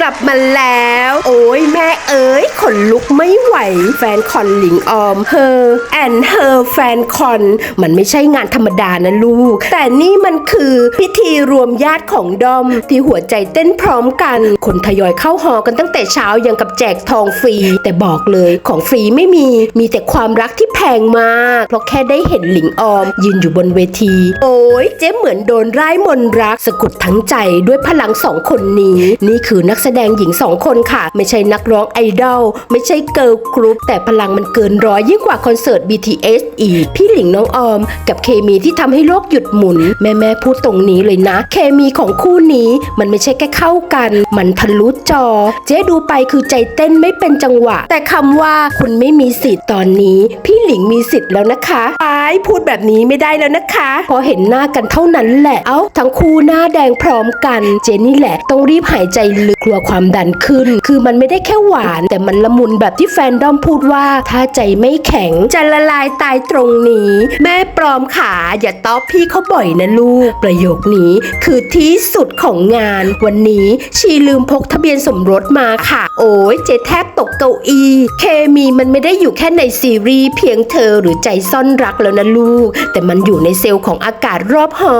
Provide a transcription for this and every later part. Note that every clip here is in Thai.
กลับมาแล้ว โอ้ยแม่เอ๋ยขนลุกไม่ไหว แฟนคอนหลิงออมเฮอแอนเฮอแฟนคอน มันไม่ใช่งานธรรมดานะลูก แต่นี่มันคือพิธีรวมญาติของดอม ที่หัวใจเต้นพร้อมกัน คนทยอยเข้าหอกันตั้งแต่เช้ายังกับแจกทองฟรี แต่บอกเลยของฟรีไม่มี มีแต่ความรักที่แพงมาก เพราะแค่ได้เห็นหลิงออม ยืนอยู่บนเวที โอ้ยเจ๊เหมือนโดนร้ายมนต์รักสะกดทั้งใจด้วยพลังสองคนนี้ นี่คือนักแสดงหญิงสองคนค่ะ ไม่ใช่นักร้องไอดอลไม่ใช่เกิร์ลกรุ๊ปแต่พลังมันเกินร้อยยิ่งกว่าคอนเสิร์ต BTS อีก พี่หลิงน้องออม กับเคมีที่ทำให้โลกหยุดหมุน แม่แม่พูดตรงนี้เลยนะ เคมีของคู่นี้มันไม่ใช่แค่เข้ากัน มันทะลุจอ เจ๊ดูไปคือใจเต้นไม่เป็นจังหวะ แต่คำว่าคุณไม่มีสิทธิ์ตอนนี้ พี่หลิงมีสิทธิ์แล้วนะคะไปพูดแบบนี้ไม่ได้แล้วนะคะ พอเห็นหน้ากันเท่านั้นแหละ เอ้า ทั้งคู่หน้าแดงพร้อมกัน เจนนี่แหละต้องรีบหายใจลึก ลัวความดันขึ้น คือมันไม่ได้แค่หวาน แต่มันละมุนแบบที่แฟนดอมพูดว่า ถ้าใจไม่แข็งจะละลายตายตรงนี้ แม่ปลอมขาอย่าต้อพี่เขาบ่อยนะลูก ประโยคนี้คือที่สุดของงาน วันนี้ชีลืมพกทะเบียนสมรสมาค่ะ โอ้ยเจแทบตกเก้าอี้เคมีมันไม่ได้อยู่แค่ในซีรีส์เพียงเธอหรือใจซ่อนรักแล้วนะลูก แต่มันอยู่ในเซลล์ของอากาศรอบหอ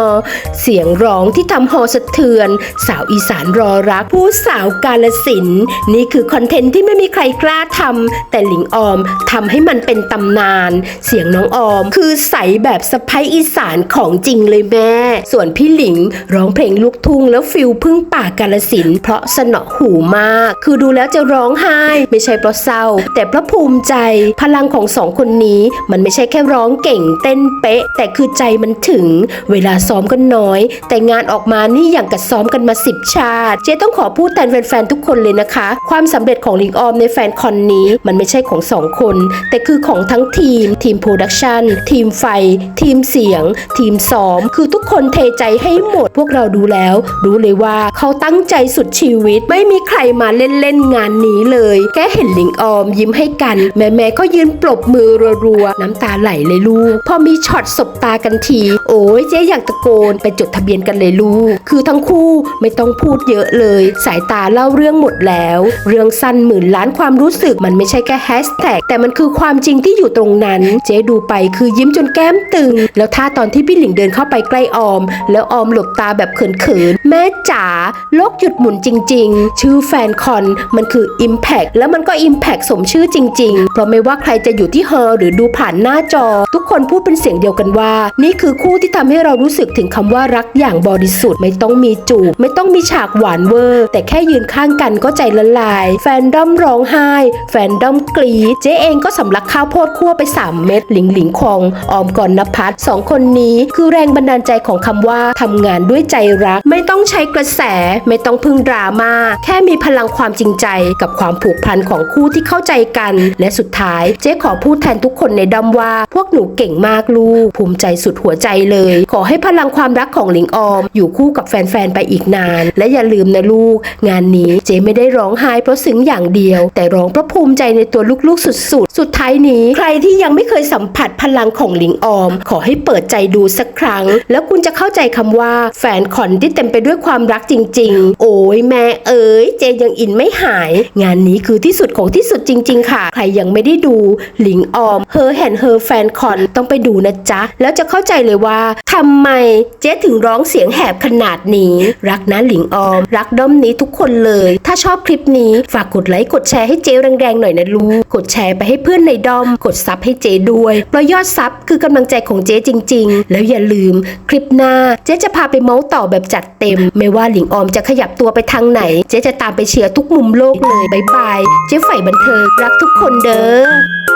เสียงร้องที่ทำหอสะเทือน สาวอีสานรอรักผู้สาาวกาลสิน นี่คือคอนเทนต์ที่ไม่มีใครกล้าทำแต่หลิงออมทำให้มันเป็นตำนาน เสียงน้องออม คือใสแบบสะพ้ยอีสานของจริงเลยแม่ ส่วนพี่หลิงร้องเพลงลูกทุ่งแล้วฟิลพึ่งป่ากาลสิน เพราะสนอหูมาก คือดูแล้วจะร้องไห้ ไม่ใช่เพราะเศร้า แต่เพราะภูมิใจ พลังของสองคนนี้ มันไม่ใช่แค่ร้องเก่งเต้นเป๊ะ แต่คือใจมันถึง เวลาซ้อมกันน้อย แต่งานออกมานี่อย่างกับซ้อมกันมาสิบชาติ เจ๊ต้องขอพูดแทนแฟนๆทุกคนเลยนะคะ ความสำเร็จของลิงออมในแฟนคอนนี้ มันไม่ใช่ของสองคน แต่คือของทั้งทีม ทีมโปรดักชันทีมไฟ ทีมเสียง ทีมซ้อม คือทุกคนเทใจให้หมด พวกเราดูแล้ว รู้เลยว่าเขาตั้งใจสุดชีวิต ไม่มีใครมาเล่นๆงานนี้เลย แค่เห็นลิงออมยิ้มให้กัน แม่ๆก็ยืนปรบมือรัวๆน้ำตาไหลเลยลูก พอมีช็อตสบตากันที โอ้ยเจ๊อยากตะโกนไปจดทะเบียนกันเลยลูก คือทั้งคู่ไม่ต้องพูดเยอะเลย สายตาเล่าเรื่องหมดแล้ว เรื่องสั้นหมื่นล้านความรู้สึกมันไม่ใช่แค่แฮชแท็กแต่มันคือความจริงที่อยู่ตรงนั้น เจ๊ดูไปคือยิ้มจนแก้มตึง แล้วถ้าตอนที่พี่หลิงเดินเข้าไปใกล้ออม แล้วออมหลบตาแบบเขินๆแม่จ๋าโลกหยุดหมุนจริง ๆ ชื่อแฟนคอนมันคือ Impact แล้วมันก็ Impact สมชื่อจริง ๆ เพราะไม่ว่าใครจะอยู่ที่เฮอหรือดูผ่านหน้าจอ ทุกคนพูดเป็นเสียงเดียวกันว่า นี่คือคู่ที่ทำให้เรารู้สึกถึงคำว่ารักอย่างบริสุทธิ์ไม่ต้องมีจูบไม่ต้องมีฉากหวานเวอร์ แต่แค่ค่ยืนข้างกันก็ใจละลาย แฟนด้อมร้องไห้ แฟนด้อมกรีดเจ๊เองก็สำลักข้าวโพดคั่วไป 3 เม็ดหลิงหลิงคองออมก่อนนภัสสองคนนี้คือแรงบันดาลใจของคำว่าทำงานด้วยใจรัก ไม่ต้องใช้กระแส ไม่ต้องพึ่งดราม่าแค่มีพลังความจริงใจกับความผูกพันของคู่ที่เข้าใจกัน และสุดท้ายเจ๊ขอพูดแทนทุกคนในด้อมว่า พวกหนูเก่งมากลูก ภูมิใจสุดหัวใจเลย ขอให้พลังความรักของหลิงออม อยู่คู่กับแฟนๆไปอีกนาน และอย่าลืมนะลูกงานนี้เจ๊ไม่ได้ร้องไห้เพราะซึ้งอย่างเดียว แต่ร้องเพราะภูมิใจในตัวลูกๆ สุดๆสุดท้ายนี้ ใครที่ยังไม่เคยสัมผัสพลังของหลิงออม ขอให้เปิดใจดูสักครั้ง แล้วคุณจะเข้าใจคำว่า แฟนคอนที่เต็มไปด้วยความรักจริง ๆ โอ้ยแม่เอ๋ยเจยังอินไม่หาย งานนี้คือที่สุดของที่สุดจริง ๆ ค่ะ ใครยังไม่ได้ดูหลิงออมเฮอแฮนเฮอแฟนคอนต้องไปดูนะจ๊ะ แล้วจะเข้าใจเลยว่าทำไมเจ๊ถึงร้องเสียงแหบขนาดนี้ รักนะหลิงออม รักด้อมนี้ทุกคนเลย ถ้าชอบคลิปนี้ฝากกดไลค์กดแชร์ให้เจ๊แรงๆหน่อยนะลูก กดแชร์ไปให้เพื่อนในดอม กดซับให้เจ๊ด้วยเพราะยอดซับคือกำลังใจของเจ๊จริง ๆ แล้วอย่าลืมคลิปหน้า เจ๊จะพาไปเมาส์ต่อแบบจัดเต็ม ไม่ว่าหลิงออมจะขยับตัวไปทางไหน เจ๊จะตามไปเชียร์ทุกมุมโลกเลยบายบายเจ๊ฝ่ายบันเทิงรักทุกคนเด้อ